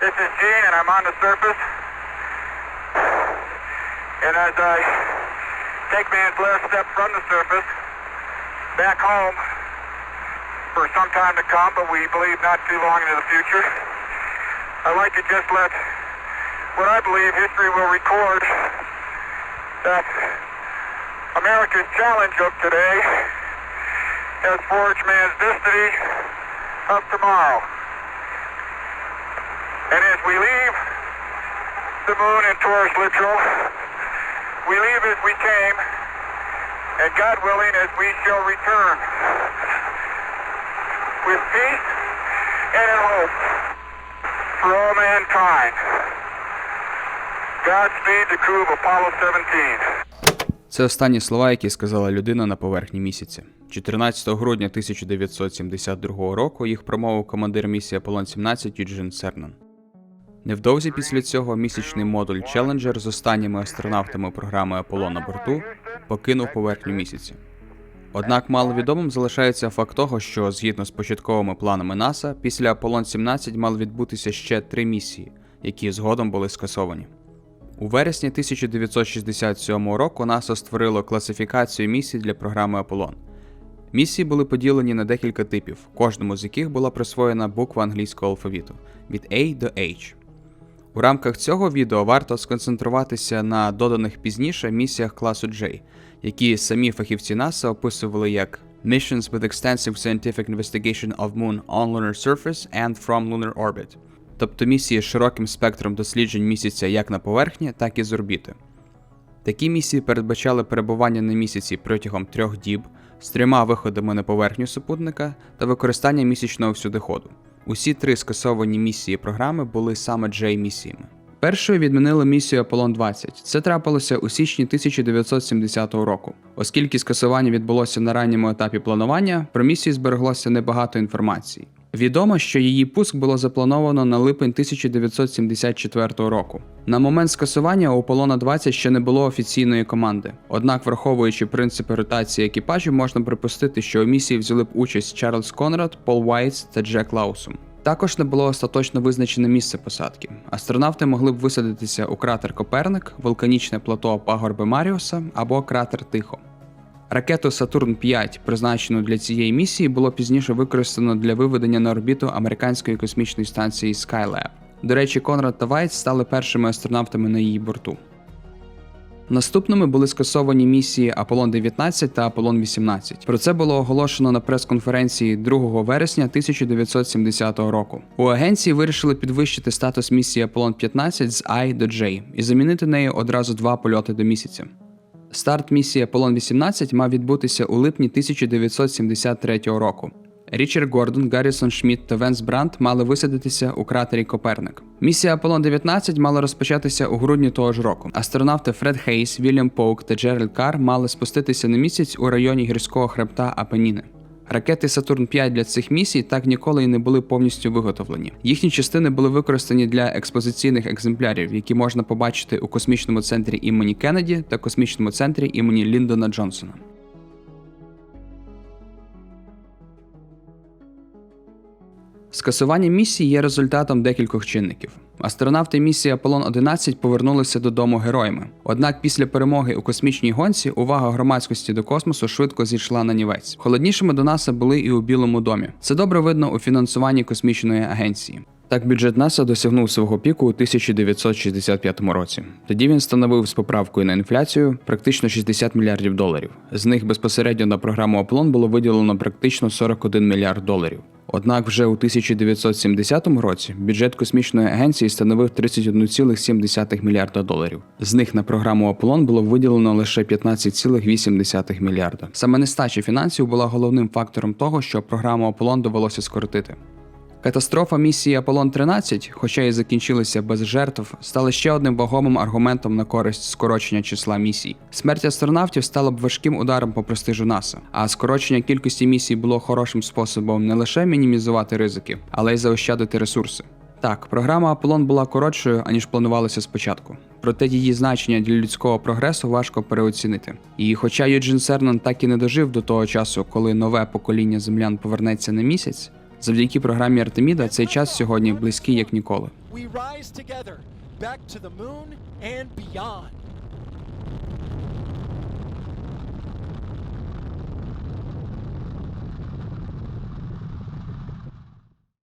this is Gene, and I'm on the surface. And as I take man's last step from the surface, back home for some time to come, but we believe not too long into the future, I'd like to just let what I believe history will record that America's challenge of today has forged man's destiny of tomorrow. And as we leave the moon in Taurus literal, we leave as we came, and God willing, as we shall return with peace and in hope for all mankind. Godspeed the crew of Apollo 17. Це останні слова, які сказала людина на поверхні місяця. 14 грудня 1972 року їх промовив командир місії Аполлон 17 Юджин Сернан. Невдовзі після цього місячний модуль Challenger з останніми астронавтами програми Аполлон на борту покинув поверхню місяця. Однак маловідомим залишається факт того, що згідно з початковими планами НАСА, після Аполлон 17 мали відбутися ще три місії, які згодом були скасовані. У вересні 1967 року НАСА створило класифікацію місій для програми Аполлон. Місії були поділені на декілька типів, кожному з яких була присвоєна буква англійського алфавіту від A до H. У рамках цього відео варто сконцентруватися на доданих пізніше місіях класу J, які самі фахівці НАСА описували як Missions with extensive scientific investigation of Moon on lunar surface and from lunar orbit, тобто місії з широким спектром досліджень місяця як на поверхні, так і з орбіти. Такі місії передбачали перебування на місяці протягом трьох діб з трьома виходами на поверхню супутника та використання місячного всюдиходу. Усі три скасовані місії програми були саме Джей місіями. Першою відмінили місію Аполлон 20. Це трапилося у січні 1970 року. Оскільки скасування відбулося на ранньому етапі планування, про місію збереглося небагато інформації. Відомо, що її пуск було заплановано на липень 1974 року. На момент скасування у Аполлона 20 ще не було офіційної команди. Однак, враховуючи принципи ротації екіпажів, можна припустити, що у місії взяли б участь Чарльз Конрад, Пол Вайтс та Джек Лаусум. Також не було остаточно визначене місце посадки. Астронавти могли б висадитися у кратер Коперник, вулканічне плато пагорби Маріуса або кратер Тихо. Ракету Сатурн 5, призначену для цієї місії, було пізніше використано для виведення на орбіту американської космічної станції Skylab. До речі, Конрад та Вайт стали першими астронавтами на її борту. Наступними були скасовані місії Аполлон 19 та Аполлон 18. Про це було оголошено на прес-конференції 2 вересня 1970 року. У агенції вирішили підвищити статус місії Аполлон 15 з I до J і замінити нею одразу два польоти до місяця. Старт місії Аполлон 18 мав відбутися у липні 1973 року. Річард Гордон, Гаррісон Шмідт та Венс Брандт мали висадитися у кратері Коперник. Місія Аполлон 19 мала розпочатися у грудні того ж року. Астронавти Фред Хейс, Вільям Поук та Джеральд Кар мали спуститися на місяць у районі гірського хребта Апеніни. Ракети Сатурн 5 для цих місій так ніколи і не були повністю виготовлені. Їхні частини були використані для експозиційних екземплярів, які можна побачити у космічному центрі імені Кеннеді та космічному центрі імені Ліндона Джонсона. Скасування місії є результатом декількох чинників. Астронавти місії Аполлон 11 повернулися додому героями. Однак після перемоги у космічній гонці увага громадськості до космосу швидко зійшла на нівець. Холоднішими до НАСА були і у Білому домі. Це добре видно у фінансуванні космічної агенції. Так, бюджет НАСА досягнув свого піку у 1965 році. Тоді він становив з поправкою на інфляцію практично 60 мільярдів доларів. З них безпосередньо на програму Аполлон було виділено практично 41 мільярд доларів. Однак вже у 1970 році бюджет космічної агенції становив 31,7 мільярда доларів. З них на програму Аполлон було виділено лише 15,8 мільярда. Саме нестача фінансів була головним фактором того, що програму Аполлон довелося скоротити. Катастрофа місії Аполлон 13, хоча і закінчилася без жертв, стала ще одним вагомим аргументом на користь скорочення числа місій. Смерть астронавтів стала б важким ударом по престижу НАСА, а скорочення кількості місій було хорошим способом не лише мінімізувати ризики, але й заощадити ресурси. Так, програма Аполлон була коротшою, аніж планувалося спочатку. Проте її значення для людського прогресу важко переоцінити. І хоча Юджин Сернан так і не дожив до того часу, коли нове покоління землян повернеться на місяць, завдяки програмі Артеміда цей час сьогодні близький як ніколи.